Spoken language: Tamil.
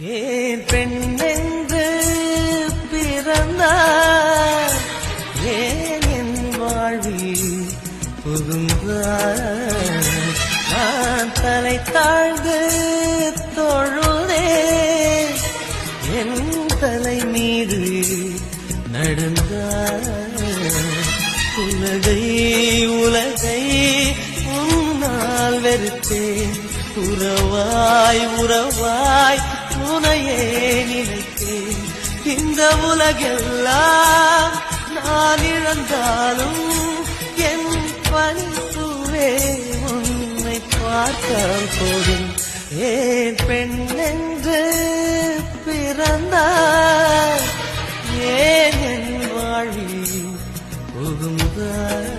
ஏன் பெண்ணென்று பிறந்தார்? ஏன் என் வாழ்வில் புகுந்தார்? நான் தலை தாழ்ந்து தொழுதேன் என் தலை மீது நடந்தார். உலகை உலகை உன்னால் வெறுத்தேன். உறவாய் உறவாய் உன்னையே நினைத்தேன். இந்த உலகெல்லாம் நான் இழந்தாலும் என் பணித்துவே உன்னை பார்த்தால் போதும். ஏன் பெண் என்று ஏன் என் வாழ்வில் புகுந்தாய்?